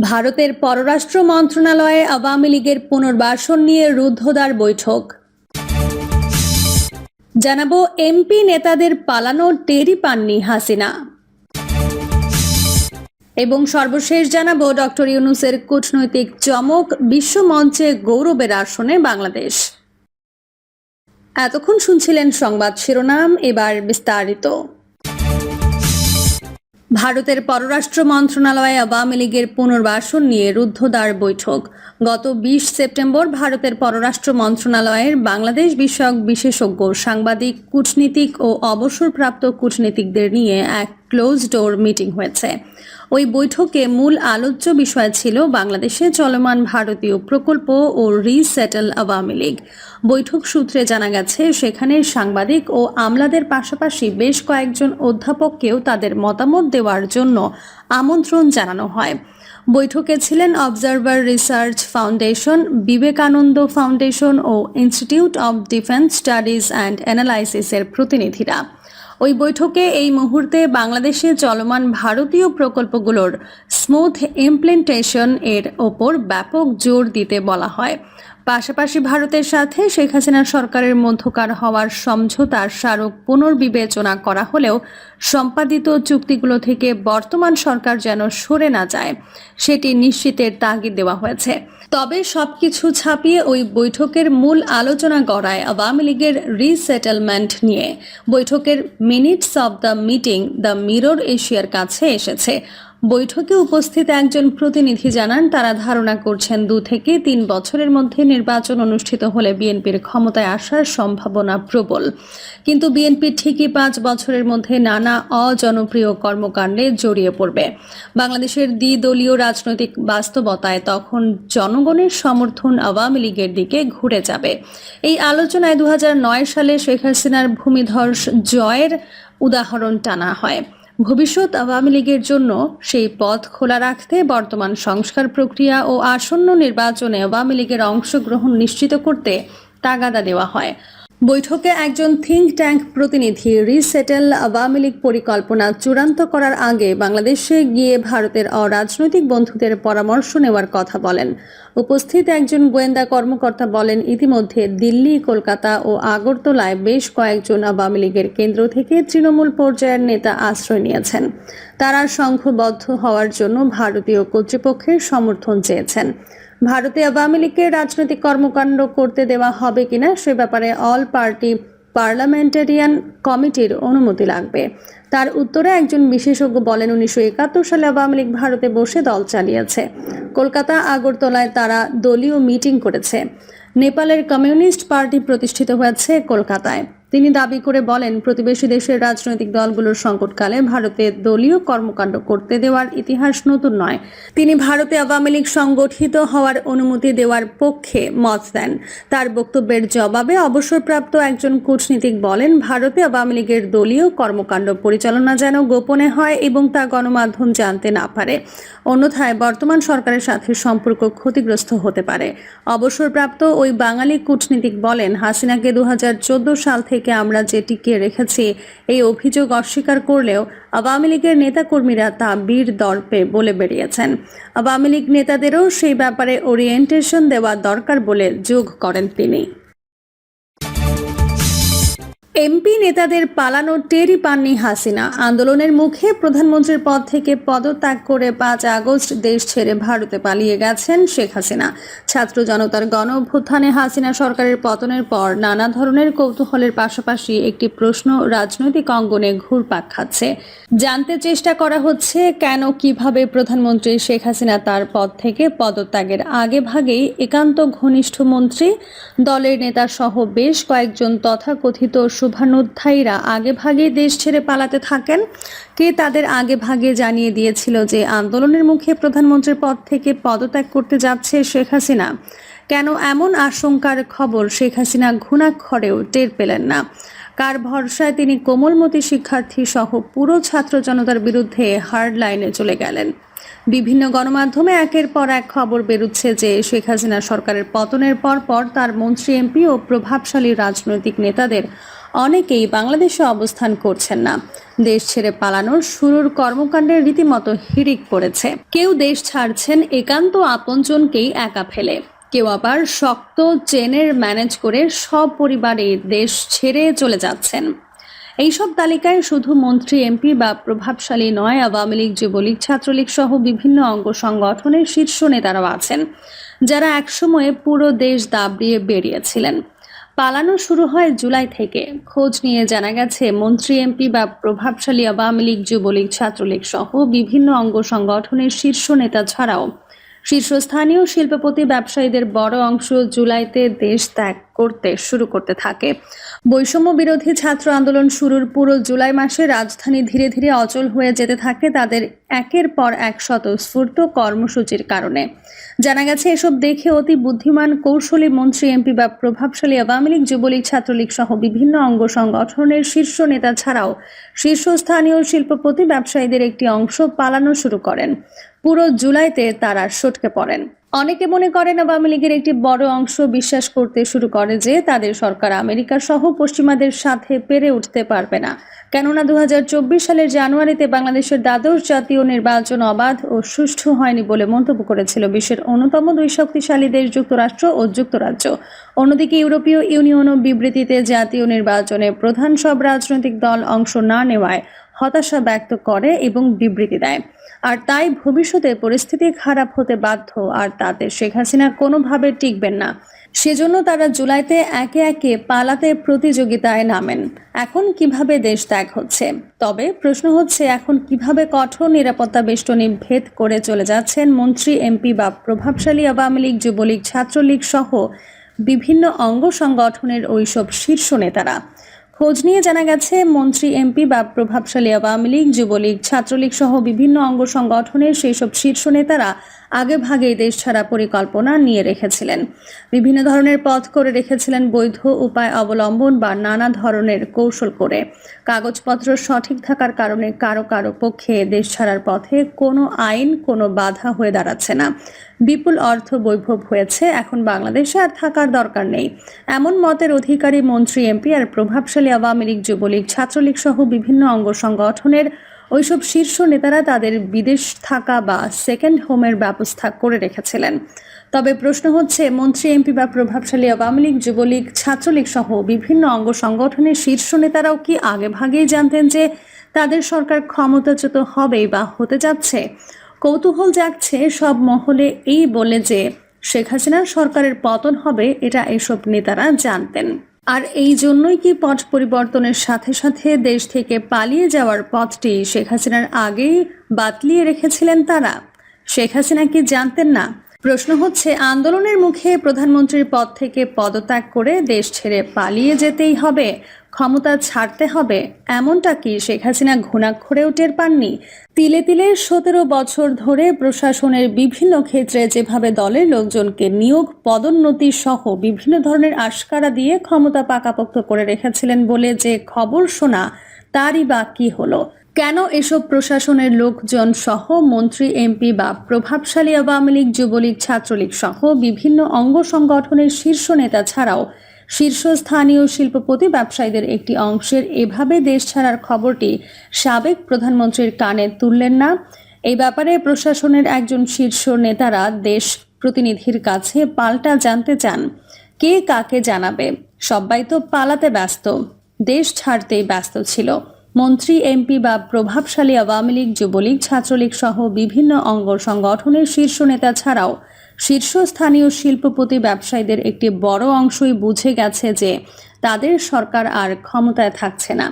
ভারতের পররাষ্ট্র মন্ত্রণালয়ে আওয়ামী লীগের পুনর্বাসন নিয়ে রুদ্ধদ্বার বৈঠক। জানাব এমপি নেতাদের পালানো টেরি পাননি হাসিনা। এবং সর্বশেষ জানাব ডক্টর ইউনুসের কূটনৈতিক চমক বিশ্বমঞ্চে গৌরবের আসনে বাংলাদেশ। এতক্ষণ শুনছিলেন সংবাদ শিরোনাম, এবার বিস্তারিত। ভারতের পররাষ্ট্র মন্ত্রণালয়ে আওয়ামী লীগের পুনর্বাসন নিয়ে রুদ্ধদ্বার বৈঠক। গত বিশ সেপ্টেম্বর ভারতের পররাষ্ট্র মন্ত্রণালয়ের বাংলাদেশ বিষয়ক বিশেষজ্ঞ, সাংবাদিক, কূটনীতিক ও অবসরপ্রাপ্ত কূটনীতিকদের নিয়ে এক ক্লোজ ডোর মিটিং হয়েছে। ওই বৈঠকে মূল আলোচ্য বিষয় ছিল বাংলাদেশে চলমান ভারতীয় প্রকল্প ও রিসেটেল আওয়ামী লীগ। বৈঠক সূত্রে জানা গেছে, সেখানে সাংবাদিক ও আমলাদের পাশাপাশি বেশ কয়েকজন অধ্যাপককেও তাদের মতামত দেওয়ার জন্য আমন্ত্রণ জানানো হয়। বৈঠকে ছিলেন observer research foundation Vivekananda foundation O institute of defence studies and অ্যানালাইসিসের প্রতিনিধিরা। ওই বৈঠকে এই মুহূর্তে বাংলাদেশে চলমান ভারতীয় প্রকল্পগুলোর স্মুথ ইমপ্লিমেন্টেশন এর ওপর ব্যাপক জোর দিতে বলা হয়। পাশাপাশি ভারতের সাথে শেখ হাসিনা সরকারের মধ্যকার হওয়ার সমঝোতার স্মারক পুনর্বিবেচনা করা হলেও সম্পাদিত চুক্তিগুলো থেকে বর্তমান সরকার যেন সরে না যায়, সেটি নিশ্চিতের তাগিদ দেওয়া হয়েছে। তবে সবকিছু ছাপিয়ে ওই বৈঠকের মূল আলোচনা গড়ায় আওয়ামী লীগের রিসেটেলমেন্ট নিয়ে। বৈঠকের minutes of the meeting the mirror এশিয়ার কাছে এসেছে। বৈঠকে উপস্থিত একজন প্রতিনিধি জানান, তারা ধারণা করছেন দু থেকে তিন বছরের মধ্যে নির্বাচন অনুষ্ঠিত হলে বিএনপির ক্ষমতায় আসার সম্ভাবনা প্রবল। কিন্তু বিএনপি ঠিকই পাঁচ বছরের মধ্যে নানা অজনপ্রিয় কর্মকাণ্ডে জড়িয়ে পড়বে। বাংলাদেশের দ্বিদলীয় রাজনৈতিক বাস্তবতায় তখন জনগণের সমর্থন আওয়ামী লীগের দিকে ঘুরে যাবে। এই আলোচনায় দু হাজার নয় সালে শেখ হাসিনার ভূমিধস জয়ের উদাহরণ টানা হয়। ভবিষ্যৎ আওয়ামী লীগের জন্য সেই পথ খোলা রাখতে বর্তমান সংস্কার প্রক্রিয়া ও আসন্ন নির্বাচনে আওয়ামী লীগের অংশগ্রহণ নিশ্চিত করতে তাগাদা দেওয়া হয়। বৈঠকে একজন থিঙ্ক ট্যাঙ্ক প্রতিনিধি রিসেটেল আওয়ামী লীগ পরিকল্পনা চূড়ান্ত করার আগে বাংলাদেশে গিয়ে ভারতের অরাজনৈতিক বন্ধুদের পরামর্শ নেওয়ার কথা বলেন। উপস্থিত একজন গোয়েন্দা কর্মকর্তা বলেন, ইতিমধ্যে দিল্লি, কলকাতা ও আগরতলায় বেশ কয়েকজন আওয়ামী লীগের কেন্দ্র থেকে তৃণমূল পর্যায়ের নেতা আশ্রয় নিয়েছেন। তারা সংঘবদ্ধ হওয়ার জন্য ভারতীয় কর্তৃপক্ষের সমর্থন চেয়েছেন। ভারতে আওয়ামী লীগের রাজনৈতিক কর্মকাণ্ড করতে দেওয়া হবে কিনা সে ব্যাপারে অল পার্টি পার্লামেন্টারিয়ান কমিটির অনুমতি লাগবে। তার উত্তরে একজন বিশেষজ্ঞ বলেন, উনিশশো একাত্তর সালে আওয়ামী লীগ ভারতে বসে দল চালিয়েছে। কলকাতা, আগরতলায় তারা দলীয় মিটিং করেছে। নেপালের কমিউনিস্ট পার্টি প্রতিষ্ঠিত হয়েছে কলকাতায়। তিনি দাবি করে বলেন, প্রতিবেশী দেশের রাজনৈতিক দলগুলোর সংকটকালে ভারতে দলীয় কর্মকাণ্ড করতে দেওয়ার ইতিহাস নতুন নয়। তিনি ভারতে আওয়ামী লীগ সংগঠিত হওয়ার অনুমতি দেওয়ার পক্ষে মত দেন। তার বক্তব্যের জবাবে অবসরপ্রাপ্ত একজন কূটনীতিক বলেন, ভারতে আওয়ামী লীগের দলীয় কর্মকাণ্ড পরিচালনা যেন গোপনে হয় এবং তা গণমাধ্যম জানতে না পারে, অন্যথায় বর্তমান সরকারের সাথে সম্পর্ক ক্ষতিগ্রস্ত হতে পারে। অবসরপ্রাপ্ত ওই বাঙালি কূটনীতিক বলেন, হাসিনাকে দু হাজার চোদ্দ সাল থেকে আমরা যে টিকিয়ে রেখেছি, এই অভিযোগ অস্বীকার করলেও আওয়ামী লীগের নেতাকর্মীরা তা বীর দর্পে বলে বেরিয়েছেন। আওয়ামী লীগ নেতাদেরও সেই ব্যাপারে ওরিয়েন্টেশন দেওয়া দরকার বলে যোগ করেন তিনি। এমপি নেতাদের পালানো টেরি পাননি হাসিনা। আন্দোলনের মুখে প্রধানমন্ত্রীর পদ থেকে পদত্যাগ করে পাঁচ আগস্ট দেশ ছেড়ে ভারতে পালিয়ে গেছেন শেখ হাসিনা। ছাত্র জনতার গণ অভ্যুত্থানে হাসিনা সরকারের পতনের পর নানা ধরনের কৌতূহলের পাশাপাশি একটি প্রশ্ন রাজনৈতিক অঙ্গনে ঘুরপাক খাচ্ছে। জানতে চেষ্টা করা হচ্ছে কেন, কীভাবে প্রধানমন্ত্রী শেখ হাসিনা তার পদ থেকে পদত্যাগের আগে ভাগেই একান্ত ঘনিষ্ঠ মন্ত্রী, দলের নেতা সহ বেশ কয়েকজন তথাকথিত শুভানুধ্যায়ীরা আগে ভাগে দেশ ছেড়ে পালাতে থাকেন। কে তাদের আগে ভাগে জানিয়ে দিয়েছিল যে আন্দোলনের মুখে প্রধানমন্ত্রীর পদ থেকে পদত্যাগ করতে যাচ্ছে শেখ হাসিনা। কেন এমন আশঙ্কার খবর শেখ হাসিনা ঘুণাক্ষরেও টের পেলেন না। কার ভরসায় তিনি কোমলমতি শিক্ষার্থী সহ পুরো ছাত্র জনতার বিরুদ্ধে হার্ড লাইনে চলে গেলেন। বিভিন্ন গণমাধ্যমে একের পর এক খবর বেরুচ্ছে যে শেখ হাসিনা সরকারের পতনের পর পর তার মন্ত্রী, এমপি ও প্রভাবশালী রাজনৈতিক নেতাদের অনেকেই বাংলাদেশে অবস্থান করছেন না। দেশ ছেড়ে পালানোর শুরুর কর্মকাণ্ডের রীতিমতো হিড়িক পড়েছে। কেউ দেশ ছাড়ছেন একান্ত আপনজনকেই একা ফেলে। কেউ আবার শক্ত চেনের ম্যানেজ করে সব পরিবারে দেশ ছেড়ে চলে যাচ্ছেন। এইসব তালিকায় শুধু মন্ত্রী, এমপি বা প্রভাবশালী নয়, আওয়ামী লীগ, যুবলীগ, ছাত্রলীগ সহ বিভিন্ন অঙ্গ সংগঠনের শীর্ষ নেতারাও আছেন, যারা একসময়ে পুরো দেশ দাবড়িয়ে বেরিয়েছিলেন। পালানো শুরু হয় জুলাই থেকে। খোঁজ নিয়ে জানা গেছে, মন্ত্রী, এমপি বা প্রভাবশালী আওয়ামী লীগ, যুবলীগ, ছাত্রলীগ সহ বিভিন্ন অঙ্গ সংগঠনের শীর্ষ নেতা ছাড়াও শীর্ষস্থানীয় শিল্পপতি ব্যবসায়ীদের বড় অংশ জুলাইতে দেশ ত্যাগ করতে শুরু করতে থাকে। বৈষম্য বিরোধী ছাত্র আন্দোলন শুরুর পুরো জুলাই মাসে রাজধানী ধীরে ধীরে অচল হয়ে যেতে থাকে তাদের একের পর এক স্বতঃস্ফূর্ত কর্মসূচির কারণে। জানা গেছে, এসব দেখে অতি বুদ্ধিমান, কৌশলী মন্ত্রী এমপি বা প্রভাবশালী আওয়ামী লীগ, যুবলীগ, ছাত্রলীগ সহ বিভিন্ন অঙ্গ সংগঠনের শীর্ষ নেতা ছাড়াও শীর্ষস্থানীয় শিল্পপতি, ব্যবসায়ীদের একটি অংশ পালানো শুরু করেন। পুরো জুলাইতে তারা সটকে পড়েন। অনেকে মনে করেন আওয়ামী লীগের একটি বড় অংশ বিশ্বাস করতে শুরু করে যে তাদের সরকার আমেরিকা সহ পশ্চিমাদের সাথে পেরে উঠতে পারবে না। কেননা দু হাজার চব্বিশ সালের জানুয়ারিতে বাংলাদেশের দ্বাদশ জাতীয় নির্বাচন অবাধ ও সুষ্ঠু হয়নি বলে মন্তব্য করেছিল বিশ্বের অন্যতম দুই শক্তিশালী দেশ যুক্তরাষ্ট্র ও যুক্তরাজ্য। অন্যদিকে ইউরোপীয় ইউনিয়নও বিবৃতিতে জাতীয় নির্বাচনে প্রধান সব রাজনৈতিক দল অংশ না নেওয়ায় হতাশা ব্যক্ত করে এবং বিবৃতি দেয়। আর তাই ভবিষ্যতে পরিস্থিতি খারাপ হতে বাধ্য, আর তাতে শেখ হাসিনা কোনোভাবে টিকবেন না। সেজন্য তারা জুলাইতে একে একে পালাতে প্রতিযোগিতায় নামেন। এখন কীভাবে দেশ ত্যাগ হচ্ছে? তবে প্রশ্ন হচ্ছে, এখন কীভাবে কঠোর নিরাপত্তা বেষ্টনী ভেদ করে চলে যাচ্ছেন মন্ত্রী, এমপি বা প্রভাবশালী আওয়ামী লীগ, যুবলীগ, ছাত্রলীগ সহ বিভিন্ন অঙ্গ সংগঠনের ওইসব শীর্ষ নেতারা। খোঁজ নিয়ে জানা গেছে, মন্ত্রী, এমপি বা প্রভাবশালী আওয়ামী লীগ, যুবলীগ, ছাত্রলীগ সহ বিভিন্ন অঙ্গ সংগঠনের সেই সব শীর্ষ নেতারা আগে ভাগেই দেশ ছাড়া পরিকল্পনা নিয়ে রেখেছিলেন। বিভিন্ন ধরনের পথ করে রেখেছিলেন বৈধ উপায় অবলম্বন বা নানা ধরনের কৌশল করে। কাগজপত্র সঠিক থাকার কারণে কারও কারও পক্ষে দেশ ছাড়ার পথে কোনো আইন, কোনো বাধা হয়ে দাঁড়াচ্ছে না। বিপুল অর্থ বৈভব হয়েছে এখন বাংলাদেশে আর থাকার দরকার নেই। এমন মতের অধিকারী মন্ত্রী, এমপি আর প্রভাবশালী আওয়ামী লীগ, যুবলীগ, ছাত্রলীগ সহ বিভিন্ন অঙ্গ সংগঠনের ওইসব শীর্ষ নেতারা তাদের বিদেশ থাকা বা সেকেন্ড হোমের ব্যবস্থা করে রেখেছিলেন। তবে প্রশ্ন হচ্ছে, মন্ত্রী, এমপি বা প্রভাবশালী আওয়ামী লীগ, যুবলীগ, ছাত্রলীগ সহ বিভিন্ন অঙ্গ সংগঠনের শীর্ষ নেতারাও কি আগে ভাগেই জানতেন যে তাদের সরকার ক্ষমতাচ্যুত হবে বা হতে যাচ্ছে? কৌতূহল জাগছে সব মহলে এই বলে যে শেখ হাসিনার সরকারের পতন হবে, এটা এসব নেতারা জানতেন। আর এই জন্যই কি পথ পরিবর্তনের সাথে সাথে দেশ থেকে পালিয়ে যাওয়ার পথটি শেখ হাসিনার আগেই বাতলিয়ে রেখেছিলেন তারা? শেখ হাসিনা কি জানতেন না? প্রশ্ন হচ্ছে, আন্দোলনের মুখে প্রধানমন্ত্রীর পদ থেকে পদত্যাগ করে দেশ ছেড়ে পালিয়ে যেতেই হবে। ক্ষমতা ছাড়তে হবে, এমনটা কি? শেখ হাসিনা ঘুণাক্ষরেও টের পাননি। তিলে তিলে সতেরো বছর ধরে প্রশাসনের বিভিন্ন ক্ষেত্রে যেভাবে দলের লোকজনকে নিয়োগ, পদোন্নতি সহ বিভিন্ন ধরনের আশকারা দিয়ে ক্ষমতা পাকাপোক্ত করে রেখেছিলেন বলে যে খবর শোনা, তারই বা কি হলো? কেন এসব প্রশাসনের লোকজন সহ মন্ত্রী, এমপি বা প্রভাবশালী আওয়ামী লীগ, যুবলীগ, ছাত্রলীগ সহ বিভিন্ন অঙ্গ সংগঠনের শীর্ষ নেতা ছাড়াও শীর্ষস্থানীয় শিল্পপতি ব্যবসায়ীদের একটি অংশের এভাবে দেশ ছাড়ার খবরটি সাবেক প্রধানমন্ত্রীর কানে তুললেন না। এই ব্যাপারে প্রশাসনের একজন শীর্ষ নেতারা দেশ প্রতিনিধির কাছে পাল্টা জানতে চান। কে কাকে জানাবে? সবাই তো পালাতে ব্যস্ত। দেশ ছাড়তেই ব্যস্ত ছিল। মন্ত্রী, এমপি বা প্রভাবশালী আওয়ামী লীগ, যুবলীগ, ছাত্রলীগ সহ বিভিন্ন অঙ্গ সংগঠনের শীর্ষ নেতা ছাড়াও শীর্ষস্থানীয় শিল্পপতি ব্যবসায়ীদের একটি বড় অংশই বুঝে গেছে যে তাদের সরকার আর ক্ষমতায় থাকছে না।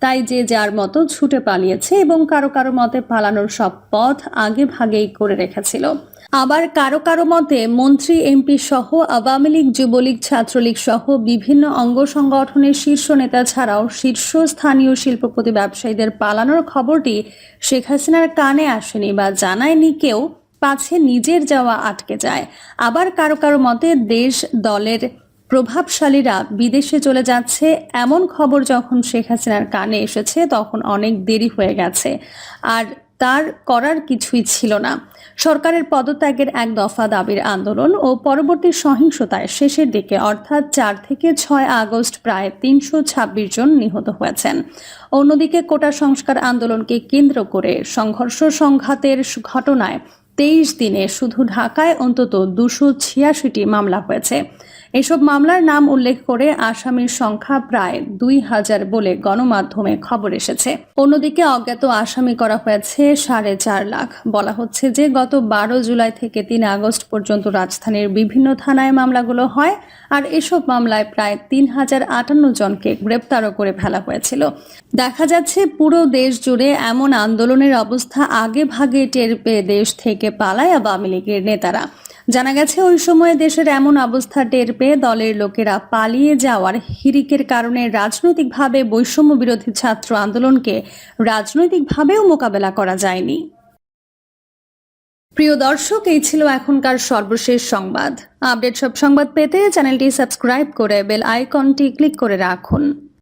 তাই যে যার মতো ছুটে পালিয়েছে এবং কারও কারও মতে পালানোর সব পথ আগে ভাগেই করে রেখেছিল। আবার কারও কারও মতে মন্ত্রী, এমপি সহ আওয়ামী লীগ, যুবলীগ, ছাত্রলীগ সহ বিভিন্ন অঙ্গ সংগঠনের শীর্ষ নেতা ছাড়াও শীর্ষস্থানীয় শিল্পপতি ব্যবসায়ীদের পালানোর খবরটি শেখ হাসিনার কানে আসেনি বা জানায়নি কেউ। পাছে নিজের যাওয়া আটকে যায়। আবার কারও কারও মতে দেশ দলের প্রভাবশালীরা বিদেশে চলে যাচ্ছে। এমন খবর যখন শেখ হাসিনার কানে এসেছে, তখন অনেক দেরি হয়ে গেছে। আর তার করার কিছুই ছিল না। সরকারের পদত্যাগের এক দফা দাবির আন্দোলন ও পরবর্তী সহিংসতায় শেষের দিকে অর্থাৎ চার থেকে ছয় আগস্ট প্রায় তিনশো ছাব্বিশ জন নিহত হয়েছেন। অন্যদিকে কোটা সংস্কার আন্দোলনকে কেন্দ্র করে সংঘর্ষ সংঘাতের ঘটনায় তেইশ দিনে শুধু ঢাকায় অন্তত দুশো ছিয়াশিটি মামলা হয়েছে। এসব মামলার নাম উল্লেখ করে আসামির সংখ্যা প্রায় দুই হাজার বলে গণমাধ্যমে খবর এসেছে। অন্যদিকে অজ্ঞাত আসামি করা হয়েছে সাড়ে চার লাখ। বলা হচ্ছে যে গত বারো জুলাই থেকে তিন আগস্ট পর্যন্ত রাজধানীর বিভিন্ন থানায় মামলাগুলো হয় আর এসব মামলায় প্রায় তিন হাজার আটান্ন জনকে গ্রেপ্তারও করে ফেলা হয়েছিল। দেখা যাচ্ছে পুরো দেশ জুড়ে এমন আন্দোলনের অবস্থা আগে ভাগে টের পেয়ে দেশ থেকে পালায় আওয়ামী লীগের নেতারা। জানা গেছে, ওই সময়ে দেশের এমন অবস্থা টের পেয়ে দলের লোকেরা পালিয়ে যাওয়ার হিরিকের কারণে রাজনৈতিকভাবে বৈষম্য বিরোধী ছাত্র আন্দোলনকে রাজনৈতিকভাবেও মোকাবেলা করা যায়নি। প্রিয় দর্শক, এই ছিল এখনকার সর্বশেষ সংবাদ। আপডেট সব সংবাদ পেতে চ্যানেলটি সাবস্ক্রাইব করে বেল আইকনটি ক্লিক করে রাখুন।